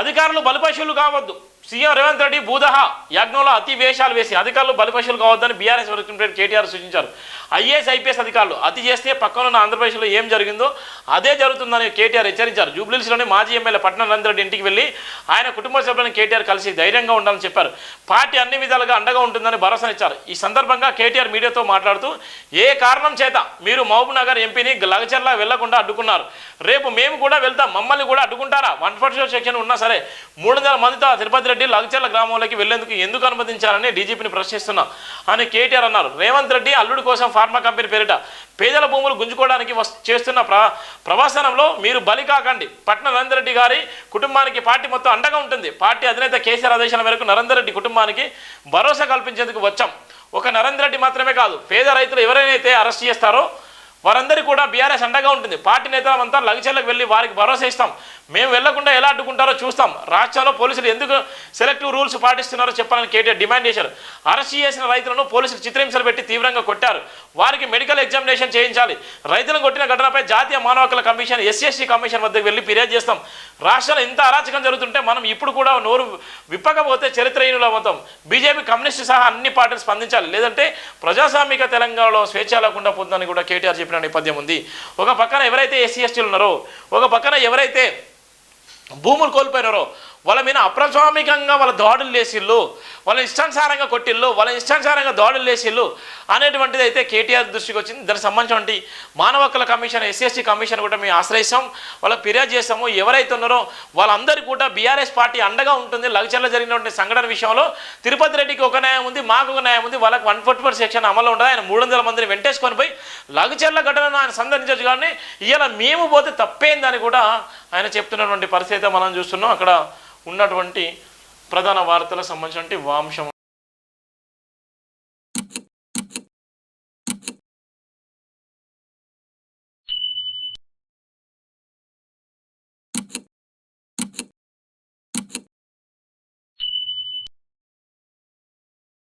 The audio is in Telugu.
అధికారులు బలిపశువులు కావద్దు. సీఎం రేవంత్ రెడ్డి భూదహ యజ్ఞంలో అతి వేషాలు వేసి అధికారులు బలిపశులు కావద్దని బీఆర్ఎస్ వర్కింగ్ కేటీఆర్ సూచించారు. ఐఏఎస్ ఐపీఎస్ అధికారులు అతి చేస్తే పక్కన ఉన్న ఆంధ్రప్రదేశ్లో ఏం జరిగిందో అదే జరుగుతుందని కేటీఆర్ హెచ్చరించారు. జూబ్లీస్లోని మాజీ ఎమ్మెల్యే పట్నం నరేంద్ర ఇంటికి వెళ్ళి ఆయన కుటుంబ సభ్యులను కేటీఆర్ కలిసి ధైర్యంగా ఉండాలని చెప్పారు. పార్టీ అన్ని విధాలుగా అండగా ఉంటుందని భరోసానిచ్చారు ఈ సందర్భంగా కేటీఆర్ మీడియాతో మాట్లాడుతూ ఏ కారణం చేత మీరు మహబూబ్ నగర్ ఎంపీని లగచర్ల వెళ్ళకుండా అడ్డుకున్నారు? రేపు మేము కూడా వెళ్తాం. మమ్మల్ని కూడా అడ్డుకుంటారా? వన్ ఫార్టీ సెక్షన్ ఉన్నా సరే మూడు వందల మందితో తిరుపతి రెడ్డి లగచర్ల గ్రామంలోకి వెళ్ళేందుకు ఎందుకు అనుమతించారని డీజీపీని ప్రశ్నిస్తున్నా. అని కేటీఆర్ అన్నారు. రేవంత్ రెడ్డి అల్లుడి కోసం ఫార్మా కంపెనీ పేరిట పేదల భూములు గుంజుకోవడానికి చేస్తున్న ప్ర ప్రవాసనంలో మీరు బలి కాకండి. పట్న నరేందర్ రెడ్డి గారి కుటుంబానికి పార్టీ మొత్తం అండగా ఉంటుంది. పార్టీ అధినేత కేసీఆర్ ఆదేశాల మేరకు నరేందర్ రెడ్డి కుటుంబానికి భరోసా కల్పించేందుకు వచ్చాం. ఒక నరేందర్ రెడ్డి మాత్రమే కాదు పేద రైతులు ఎవరైతే అరెస్ట్ చేస్తారో వారందరికీ కూడా బీఆర్ఎస్ అండగా ఉంటుంది. పార్టీ నేతలంతా లగచర్లకు వెళ్ళి వారికి భరోసా ఇస్తాం. మేము వెళ్ళకుండా ఎలా అడ్డుకుంటారో చూస్తాం. రాష్ట్రంలో పోలీసులు ఎందుకు సెలెక్టివ్ రూల్స్ పాటిస్తున్నారో చెప్పాలని కేటీఆర్ డిమాండ్ చేశారు. అరెస్ట్ చేసిన రైతులను పోలీసులు చిత్రహింసలు పెట్టి తీవ్రంగా కొట్టారు. వారికి మెడికల్ ఎగ్జామినేషన్ చేయించాలి. రైతులను కొట్టిన ఘటనపై జాతీయ మానవ హక్కుల కమిషన్ ఎస్సీఎస్టీ కమిషన్ వద్దకు వెళ్ళి ఫిర్యాదు చేస్తాం. రాష్ట్రంలో ఇంత అరాచకం జరుగుతుంటే మనం ఇప్పుడు కూడా నోరు విప్పకపోతే చరిత్రహీనులు అవుతాం బీజేపీ కమ్యూనిస్టు సహా అన్ని పార్టీలు స్పందించాలి. లేదంటే ప్రజాస్వామిక తెలంగాణలో స్వేచ్ఛ లేకుండా పొందని కూడా కేటీఆర్ చెప్పిన నేపథ్యం ఉంది. ఒక పక్కన ఎవరైతే ఎస్సీ ఎస్టీలు ఉన్నారో ఒక పక్కన ఎవరైతే భూములు కోల్పోయినారో. వాళ్ళ మీద అప్రజామికంగా వాళ్ళ దాడులు లేసిళ్ళు వాళ్ళ ఇష్టానుసారంగా కొట్టిళ్ళు. వాళ్ళ ఇష్టానుసారంగా దాడులు లేసిళ్ళు అనేటువంటిది అయితే కేటీఆర్ దృష్టికి వచ్చింది. దానికి సంబంధించినటువంటి మానవ హక్కుల కమిషన్ ఎస్ఎస్సీ కమిషన్ కూడా మేము ఆశ్రయిస్తాం. వాళ్ళకి ఫిర్యాదు చేస్తాము. ఎవరైతే ఉన్నారో వాళ్ళందరికీ కూడా బీఆర్ఎస్ పార్టీ అండగా ఉంటుంది. లగ్చర్లో జరిగినటువంటి సంఘటన విషయంలో తిరుపతి రెడ్డికి ఒక న్యాయం ఉంది మాకు ఒక న్యాయం ఉంది. వాళ్ళకి వన్ ఫోర్టీ ఫోర్ సెక్షన్ అమలు ఉండదు. ఆయన మూడు వందల మందిని వెంటేసుకొని పోయి లగ్చర్ల ఘటనను ఆయన సందర్శించవచ్చు కానీ ఇలా మేము పోతే తప్పేందని కూడా ఆయన చెప్తున్నటువంటి పరిస్థితి అయితే మనం చూస్తున్నాం. అక్కడ ఉన్నటువంటి ప్రధాన వార్తలకు సంబంధించినటువంటి వాంశం